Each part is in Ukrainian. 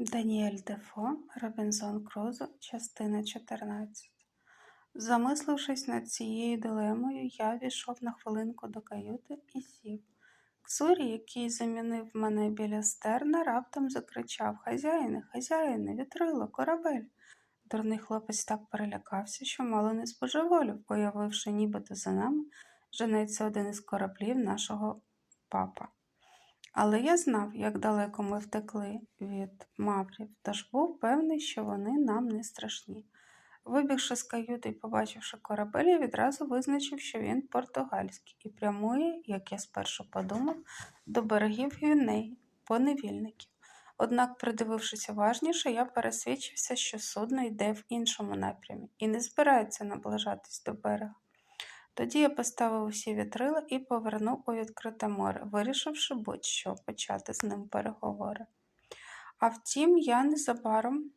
Даніель Дефо, Робінзон Крузо, частина 14. Замислившись над цією дилемою, я війшов на хвилинку до каюти і сів. Ксурі, який замінив мене біля стерна, раптом закричав Хазяїне, хазяїне, вітрило, корабель. Дурний хлопець так перелякався, що мало не збожеволів, уявивши, нібито за нами женеться один із кораблів нашого папа. Але я знав, як далеко ми втекли від маврів, тож був певний, що вони нам не страшні. Вибігши з каюти і побачивши корабель, я відразу визначив, що він португальський і прямує, як я спершу подумав, до берегів Гвінеї, поневільників. Однак, придивившись уважніше, я пересвідчився, що судно йде в іншому напрямі і не збирається наближатись до берега. Тоді я поставив усі вітрила і повернув у відкрите море, вирішивши будь-що почати з ним переговори. А втім, я незабаром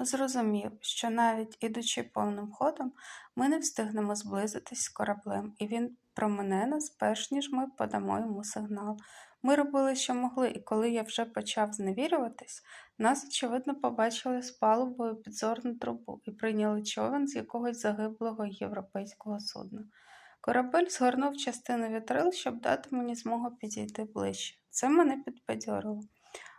зрозумів, що навіть ідучи повним ходом, ми не встигнемо зблизитись з кораблем, і він промине нас, перш ніж ми подамо йому сигнал. Ми робили, що могли, і коли я вже почав зневірюватись, нас, очевидно, побачили з палубою підзорну трубу і прийняли човен з якогось загиблого європейського судна. Корабель згорнув частину вітрил, щоб дати мені змогу підійти ближче. Це мене підбадьорило.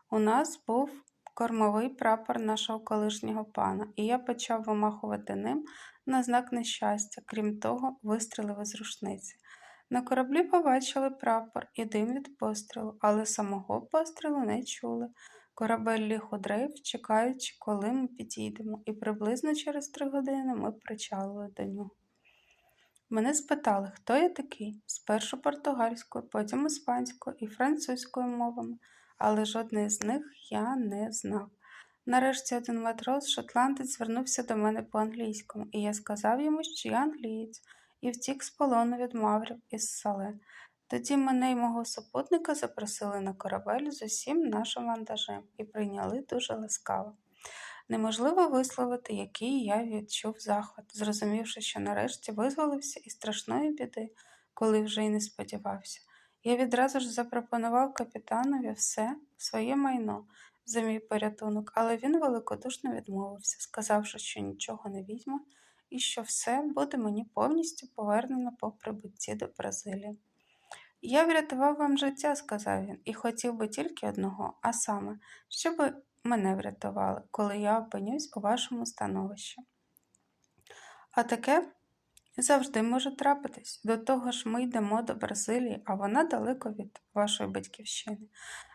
У нас був кормовий прапор нашого колишнього пана, і я почав вимахувати ним на знак нещастя, крім того, вистрілив із рушниці. На кораблі побачили прапор і дим від пострілу, але самого пострілу не чули. Корабель ліг у дрейф, чекаючи, коли ми підійдемо, і приблизно через три години ми причалили до нього. Мене спитали, хто я такий, спершу португальською, потім іспанською і французькою мовами, але жодної з них я не знав. Нарешті один матрос, шотландець, звернувся до мене по-англійському, і я сказав йому, що я англієць і втік з полону від маврів із сале. Тоді мене й мого супутника запросили на корабель з усім нашим вантажем і прийняли дуже ласкаво. Неможливо висловити, який я відчув захват, зрозумівши, що нарешті визволився із страшної біди, коли вже й не сподівався. Я відразу ж запропонував капітанові все своє майно за мій порятунок, але він великодушно відмовився, сказавши, що нічого не візьме і що все буде мені повністю повернено по прибутті до Бразилії. Я врятував вам життя, сказав він, і хотів би тільки одного, а саме, щоб мене врятували, коли я опинюсь у вашому становищі. А таке завжди може трапитись. До того ж, ми йдемо до Бразилії, а вона далеко від вашої батьківщини.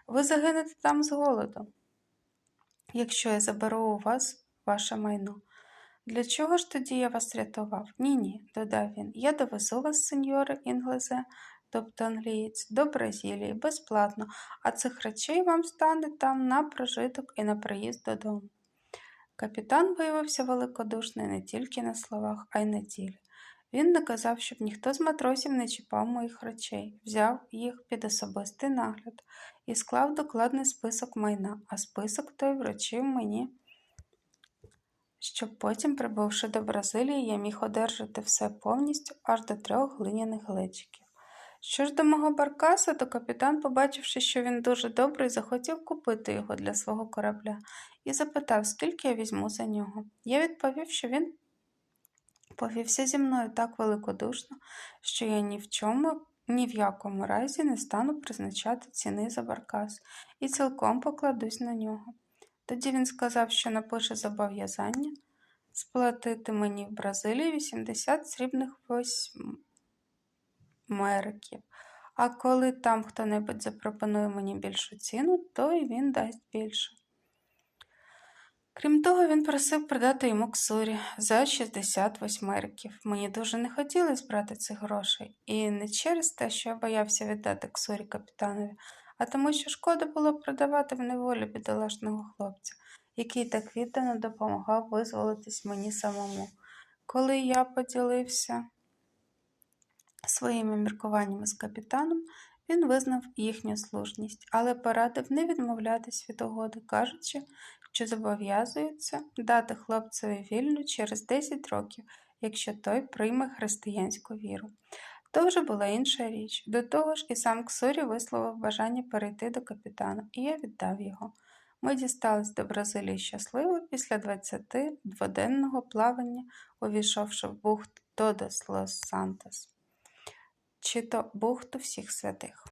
Ви загинете там з голоду, якщо я заберу у вас ваше майно. Для чого ж тоді я вас рятував? Ні, ні, додав він. Я довезу вас, сеньоре інглезе, тобто англієць, до Бразилії, безплатно, а цих речей вам стане там на прожиток і на приїзд додому. Капітан виявився великодушний не тільки на словах, а й на ділі. Він наказав, щоб ніхто з матросів не чіпав моїх речей, взяв їх під особистий нагляд і склав докладний список майна, а список той вручив мені щоб потім, прибувши до Бразилії, я міг одержати все повністю аж до трьох глиняних глечиків. Що ж до мого баркаса, то капітан, побачивши, що він дуже добрий, захотів купити його для свого корабля і запитав, скільки я візьму за нього. Я відповів, що він повівся зі мною так великодушно, що я ні в чому, ні в якому разі не стану призначати ціни за баркас і цілком покладусь на нього. Тоді він сказав, що напише зобов'язання сплатити мені в Бразилії 80 срібних восьмериків. А коли там хто-небудь запропонує мені більшу ціну, то й він дасть більше. Крім того, він просив продати йому ксурі за 60 восьмериків. Мені дуже не хотілося брати цих грошей, і не через те, що я боявся віддати ксурі капітанові, а тому, що шкода було продавати в неволі бідолашного хлопця, який так віддано допомагав визволитись мені самому. Коли я поділився своїми міркуваннями з капітаном, він визнав їхню служність, але порадив не відмовлятись від угоди, кажучи, що зобов'язується дати хлопцеві вільну через 10 років, якщо той прийме християнську віру. То вже була інша річ. До того ж, і сам Ксурі висловив бажання перейти до капітана, і я віддав його. Ми дістались до Бразилії щасливо після 22-денного плавання, увійшовши в бухту Тодос Лос Сантос, чи то бухту всіх святих.